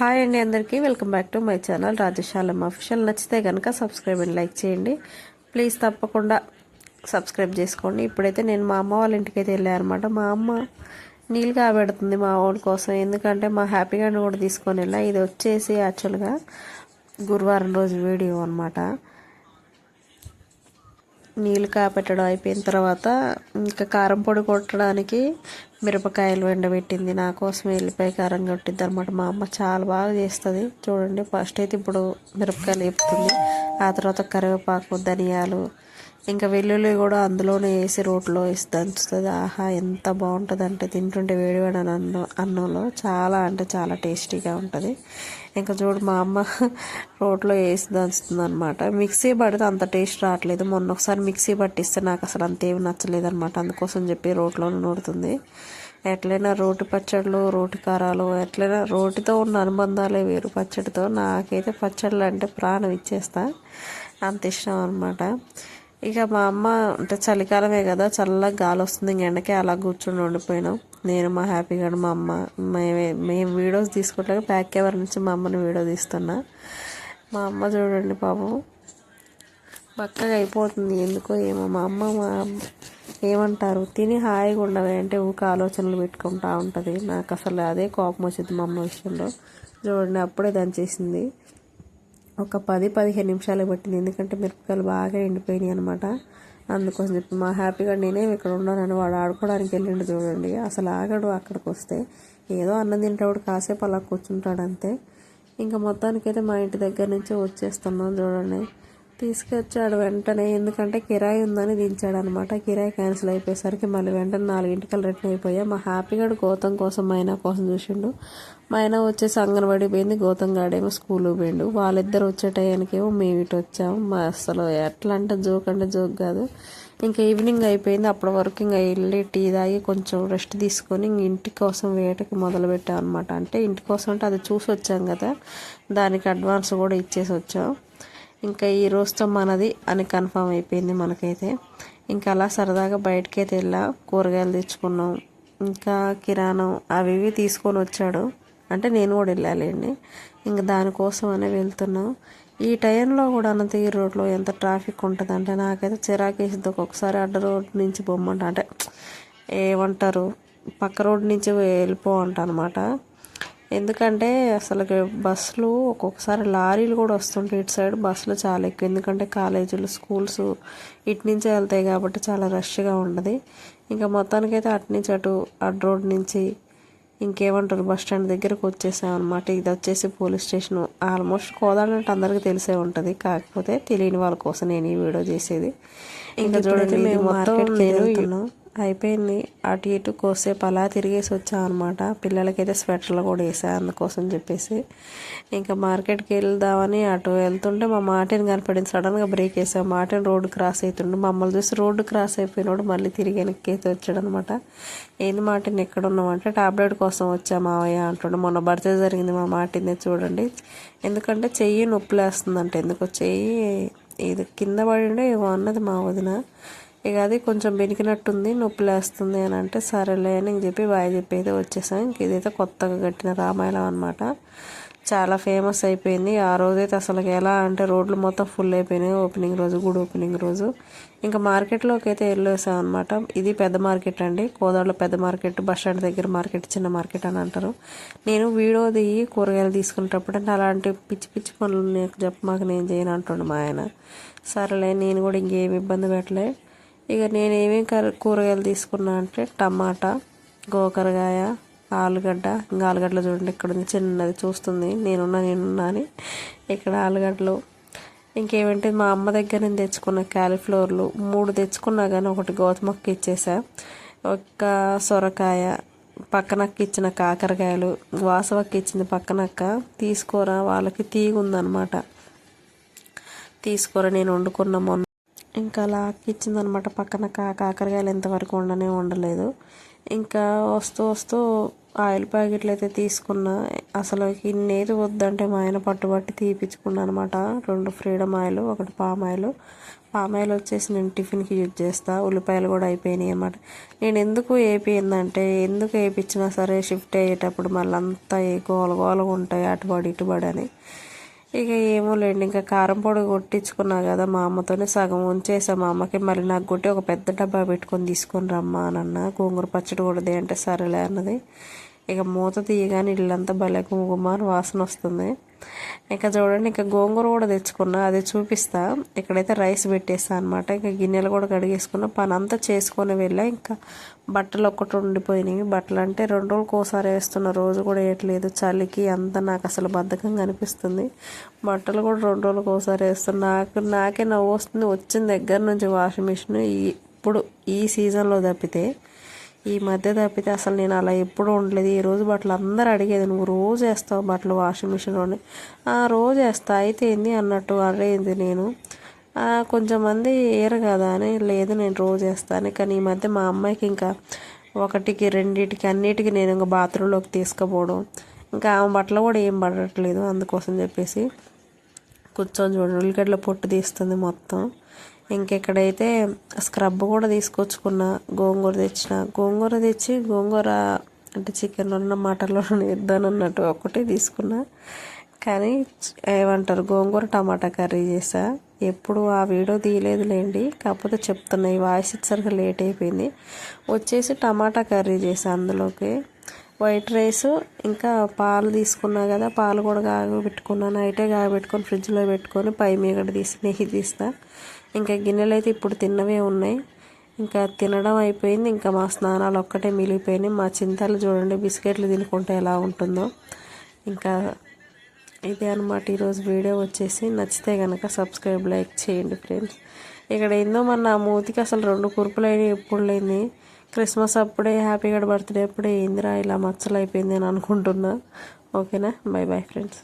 Hi అండి అందరికీ. Welcome back to my channel Rajashalam official నచ్చితే కనుక సబ్స్క్రైబ్ అండ్ లైక్ చేయండి. ప్లీజ్ తప్పకుండా సబ్స్క్రైబ్ చేసుకోండి. ఇప్పుడైతే నేను మా అమ్మ వాళ్ళ ఇంటికి అయితే వెళ్ళాను అనమాట మా అమ్మ నీళ్ళు కాబెడుతుంది మా వాళ్ళ కోసం. ఎందుకంటే మా హ్యాపీగా కూడా తీసుకొని వెళ్ళా. ఇది వచ్చేసి యాక్చువల్గా గురువారం రోజు వీడియో అనమాట నీళ్ళు కాపెట్టడం అయిపోయిన తర్వాత ఇంకా కారం పొడి కొట్టడానికి మిరపకాయలు ఎండబెట్టింది. నా కోసం వెళ్ళిపోయి కారం కొట్టింది అనమాట మా అమ్మ చాలా బాగా చేస్తుంది. చూడండి ఫస్ట్ అయితే ఇప్పుడు మిరపకాయలు వేపుతుంది. ఆ తర్వాత కరివేపాకు ధనియాలు ఇంకా వెల్లుల్లి కూడా అందులోనే వేసి రోట్లో వేసి దంచుతుంది. ఆహా ఎంత బాగుంటుంది అంటే తింటుంటే వేడివేడి అన్నం అన్నంలో చాలా అంటే చాలా టేస్టీగా ఉంటుంది. ఇంకా చూడు మా అమ్మ రోట్లో వేసి దంచుతుంది అనమాట మిక్సీ పడితే అంత టేస్ట్ రావట్లేదు. మొన్న ఒకసారి మిక్సీ పట్టిస్తే నాకు అసలు అంతేమి నచ్చలేదు అనమాట అందుకోసం చెప్పి రోట్లో నూడుతుంది ఎట్లయినా రోటి పచ్చళ్ళు రోటి కారాలు ఎట్లయినా రోటితో ఉన్న అనుబంధాలే వేరు. పచ్చడితో నాకైతే పచ్చళ్ళు అంటే ప్రాణం ఇచ్చేస్తా. అంత ఇష్టం అనమాట ఇక మా అమ్మ అంటే చలికాలమే కదా చల్లగా గాలి వస్తుంది ఇంక ఎండకే అలా కూర్చొని ఉండిపోయినాం. నేను మా హ్యాపీగా మా అమ్మ. మేమే మేము వీడియోస్ తీసుకుంటాక బ్యాక్ కెమెరా నుంచి మా అమ్మని వీడియో తీస్తున్నా. మా అమ్మ చూడండి పాపం. పక్కగా అయిపోతుంది. ఎందుకో ఏమో మా అమ్మ మా ఏమంటారు? తిని హాయిగా ఉండవే అంటే ఊక ఆలోచనలు పెట్టుకుంటా ఉంటుంది. నాకు అసలు అదే కోపం వచ్చింది మా అమ్మ విషయంలో. చూడండి అప్పుడే దంచేసింది. ఒక పది పదిహేను నిమిషాలు పట్టింది. ఎందుకంటే మిరపకాయలు బాగా ఎండిపోయినాయి అనమాట అందుకోసం చెప్పి మా హ్యాపీగా నేనే ఇక్కడ ఉన్నానని వాడు ఆడుకోవడానికి వెళ్ళిండు చూడండి. అసలు ఆగడు అక్కడికి వస్తే. ఏదో అన్నం తింటేవాడు కాసేపు అలా కూర్చుంటాడు అంతే. ఇంకా మొత్తానికైతే మా ఇంటి దగ్గర నుంచి వచ్చేస్తున్నాం చూడండి. తీసుకొచ్చాడు వెంటనే. ఎందుకంటే కిరాయి ఉందని దించాడు అనమాట కిరాయి క్యాన్సిల్ అయిపోయేసరికి మళ్ళీ వెంటనే నాలుగింటికల్ రిటర్న్ అయిపోయా. మా హ్యాపీగా గౌతమ్ కోసం మైనా కోసం చూసిండు. మైనా వచ్చేసి అంగన్వాడి పోయింది గౌతమ్ గాడేమో స్కూల్ పోయిండు. వాళ్ళిద్దరు వచ్చే టయానికేమో మేము ఇటు వచ్చాము. మా అసలు ఎట్లా అంటే జోక్ అంటే జోక్ కాదు. ఇంకా ఈవినింగ్ అయిపోయింది. అప్పటి వరకు ఇంకా వెళ్ళి టీ తాగి కొంచెం రెస్ట్ తీసుకొని ఇంటి కోసం వేటకి మొదలు పెట్టాం అనమాట అంటే ఇంటి కోసం అంటే అది చూసి వచ్చాం కదా. దానికి అడ్వాన్స్ కూడా ఇచ్చేసి వచ్చాం. ఇంకా ఈ రోజుతో మనది అని కన్ఫామ్ అయిపోయింది మనకైతే. ఇంకా అలా సరదాగా బయటకైతే వెళ్ళా కూరగాయలు తెచ్చుకున్నాం. ఇంకా కిరాణం అవి ఇవి తీసుకొని వచ్చాడు. అంటే నేను కూడా వెళ్ళాలండి. ఇంకా దానికోసం అనే వెళ్తున్నాం. ఈ టైంలో కూడా అనంతగిరి రోడ్లో ఎంత ట్రాఫిక్ ఉంటుంది అంటే నాకైతే చిరాకేసింది ఒక్కొక్కసారి అడ్డ రోడ్ నుంచి బొమ్మంట అంటే ఏమంటారు? పక్క రోడ్ నుంచి వెళ్ళిపో అంట అనమాట ఎందుకంటే అసలు బస్సులు ఒక్కొక్కసారి లారీలు కూడా వస్తుంటాయి. ఇటు సైడ్ బస్సులు చాలా ఎక్కువ. ఎందుకంటే కాలేజీలు స్కూల్స్ ఇటు నుంచే వెళ్తాయి కాబట్టి చాలా రష్గా ఉండదు ఇంకా మొత్తానికైతే అటు నుంచి అటు అటు రోడ్ నుంచి ఇంకేమంటారు బస్ స్టాండ్ దగ్గరకు వచ్చేసాం అనమాట ఇది వచ్చేసి పోలీస్ స్టేషన్. ఆల్మోస్ట్ కోదాడంటే అందరికీ తెలిసే ఉంటుంది. కాకపోతే తెలియని వాళ్ళ కోసం నేను ఈ వీడియో చేసేది. ఇంకా చూడండి మేము మొత్తం నేను అయిపోయింది. అటు ఇటు కోసేపు అలా తిరిగేసి వచ్చాం అనమాట పిల్లలకైతే స్వెటర్లు కూడా వేసా అందుకోసం చెప్పేసి. ఇంకా మార్కెట్కి వెళ్దామని అటు వెళ్తుంటే మా మాటిని కనపడింది. సడన్గా బ్రేక్ వేసాం. మాటిని రోడ్డు క్రాస్ అవుతుండే మమ్మల్ని చూసి రోడ్డు క్రాస్ అయిపోయినోడు మళ్ళీ తిరిగి వెనక్కి అయితే వచ్చాడు అనమాట ఏంది మాటిని ఎక్కడ ఉన్నామంటే టాబ్లెట్ కోసం వచ్చా మావయ్య అంటుండే. మొన్న బర్త్డే జరిగింది మా మాటిని చూడండి. ఎందుకంటే చెయ్యి నొప్పులేస్తుందంట. ఎందుకో చెయ్యి ఇది కింద పడిండే ఏమో అన్నది మా వదిన. ఇక అది కొంచెం బెనికినట్టుంది నొప్పి లేస్తుంది అని అంటే సరేలే అని చెప్పి బాయ్ చెప్పి అయితే వచ్చేసాం. ఇంక ఇదైతే కొత్తగా కట్టిన రామాయణం అనమాట చాలా ఫేమస్ అయిపోయింది. ఆ రోజైతే అసలు ఎలా అంటే రోడ్లు మొత్తం ఫుల్ అయిపోయినాయి. ఓపెనింగ్ రోజు గుడి ఓపెనింగ్ రోజు. ఇంకా మార్కెట్లోకి అయితే వెళ్ళేసాం అనమాట ఇది పెద్ద మార్కెట్ అండి. కోదాడలో పెద్ద మార్కెట్ బస్ స్టాండ్ దగ్గర మార్కెట్ చిన్న మార్కెట్ అని అంటారు. నేను వీడియో దిగి కూరగాయలు తీసుకునేటప్పుడు అంటే అలాంటి పిచ్చి పిచ్చి పనులు నాకు చెప్ప మాకు నేను చేయను అంటుండే మా ఆయన. సరేలే నేను కూడా ఇంకేం ఇబ్బంది పెట్టలే. ఇక నేను ఏమేమి కూరగాయలు తీసుకున్నా అంటే టమాటా గోకరకాయ ఆలుగడ్డ ఇంకా ఆలుగడ్డలు చూడండి ఇక్కడ ఉంది చిన్నది చూస్తుంది నేనున్నా నేనున్నా అని ఇక్కడ ఆలుగడ్డలు. ఇంకేమంటే మా అమ్మ దగ్గర నేను తెచ్చుకున్న క్యాలీఫ్లవర్లు మూడు తెచ్చుకున్నా కానీ ఒకటి గోధుమక్క ఇచ్చేసా. ఒక సొరకాయ పక్కనక్క ఇచ్చిన కాకరకాయలు వాసవక్క ఇచ్చింది పక్కనక్క తీసుకోరా వాళ్ళకి తీగుందనమాట తీసుకోరా నేను వండుకున్న మొన్న. ఇంకా అలా ఇచ్చిందనమాట. పక్కన కా కాకరకాయలు ఎంతవరకు ఉండనే ఉండలేదు ఇంకా వస్తూ వస్తూ ఆయిల్ ప్యాకెట్లు అయితే తీసుకున్నా. అసలు ఇన్నేది వద్దంటే మా ఆయన పట్టుబట్టి తీపిచ్చుకున్నా అనమాట రెండు ఫ్రీడమ్ ఆయిల్ ఒకటి పామ్ ఆయిల్. పామ్ ఆయిల్ వచ్చేసి నేను టిఫిన్కి యూజ్ చేస్తా. ఉల్లిపాయలు కూడా అయిపోయినాయి అనమాట నేను ఎందుకు వేపిందంటే ఎందుకు వేయించినా సరే షిఫ్ట్ అయ్యేటప్పుడు మళ్ళీ అంతా గోల గోలగా ఉంటాయి. అటుబడి ఇటుబడి అని. ఇక ఏమో లేండి ఇంకా కారం పొడి కొట్టించుకున్నా కదా మా అమ్మతోనే సగం ఉంచేసా. మా అమ్మకి మళ్ళీ నాకు కొట్టి ఒక పెద్ద డబ్బా పెట్టుకొని తీసుకొని రమ్మా అన్న గోంగూర పచ్చడి కొడదే అంటే సరేలే అన్నది. ఇక మూత తీయగానే ఇల్లంతా భలే గుమగుమాని వాసన వస్తుంది. ఇంకా చూడండి ఇంకా గోంగూర కూడా తెచ్చుకున్నా అది చూపిస్తా. ఇక్కడైతే రైస్ పెట్టేస్తా అనమాట ఇంకా గిన్నెలు కూడా కడిగేసుకున్నా. పని అంతా చేసుకొని వెళ్ళా. ఇంకా బట్టలు ఒక్కటి ఉండిపోయినాయి. బట్టలు అంటే రెండు రోజులకు ఒకసారి వేస్తున్న రోజు కూడా వేయట్లేదు. చలికి అంతా నాకు అసలు బద్ధకంగా అనిపిస్తుంది బట్టలు కూడా రెండు రోజులకు ఒకసారి వేస్తున్నా. నాకు నాకే నవ్వు వస్తుంది. వచ్చిన దగ్గర నుంచి వాషింగ్ మిషన్ ఇప్పుడు ఈ సీజన్లో తప్పితే ఈ మధ్య తప్పితే అసలు నేను అలా ఎప్పుడూ ఉండలేదు. ఈ రోజు బట్టలు అందరూ అడిగేది నువ్వు రోజు వేస్తావు బట్టలు వాషింగ్ మిషన్లోనే ఆ రోజు వేస్తా. అయితే ఏంది? అన్నట్టు అడిగింది నేను కొంచెం మంది ఏరు కదా అని లేదు నేను రోజు వేస్తాను కానీ ఈ మధ్య మా అమ్మాయికి ఇంకా ఒకటికి రెండింటికి అన్నిటికీ నేను ఇంకా బాత్రూంలోకి తీసుకుపోవడం ఇంకా ఆమె బట్టలు కూడా ఏం పడట్లేదు అందుకోసం చెప్పేసి కూర్చొని చూడండి ఉల్లిగడ్డల పొట్టు తీస్తుంది మొత్తం. ఇంకెక్కడైతే స్క్రబ్ కూడా తీసుకొచ్చుకున్న గోంగూర తెచ్చిన. గోంగూర తెచ్చి గోంగూర అంటే చికెన్లో ఉన్న మటన్లో ఇద్దాను అన్నట్టు ఒకటే తీసుకున్నా. కానీ ఏమంటారు గోంగూర టమాటా కర్రీ చేసా. ఎప్పుడు ఆ వీడియో తీయలేదు లేండి కాకపోతే చెప్తున్నా ఈ వాయిస్ ఇచ్చరికి లేట్ అయిపోయింది. వచ్చేసి టమాటా కర్రీ చేసా అందులోకి. వైట్ రైస్ ఇంకా పాలు తీసుకున్నా కదా పాలు కూడా కాగబెట్టుకున్నాను నైటే కాగబెట్టుకొని ఫ్రిడ్జ్లో పెట్టుకొని పై మీగడ తీసి నెయ్యి తీస్తా. ఇంకా గిన్నెలు అయితే ఇప్పుడు తిన్నవే ఉన్నాయి. ఇంకా తినడం అయిపోయింది. ఇంకా మా స్నానాలు ఒక్కటే మిగిలిపోయినాయి. మా చింతలు చూడండి బిస్కెట్లు తినుకుంటే ఎలా ఉంటుందో. ఇంకా ఇదే అనమాట ఈరోజు వీడియో వచ్చేసి నచ్చితే కనుక సబ్స్క్రైబ్ లైక్ చేయండి ఫ్రెండ్స్. ఇక్కడ ఏందో మన నా మూతికి అసలు రెండు కురుపులు అయినాయి. ఎప్పుడు లేని క్రిస్మస్ అప్పుడే హ్యాపీగా బర్త్డే అప్పుడే ఏందిరా ఇలా మచ్చలు అయిపోయింది అని అనుకుంటున్నా. ఓకేనా? Bye bye friends.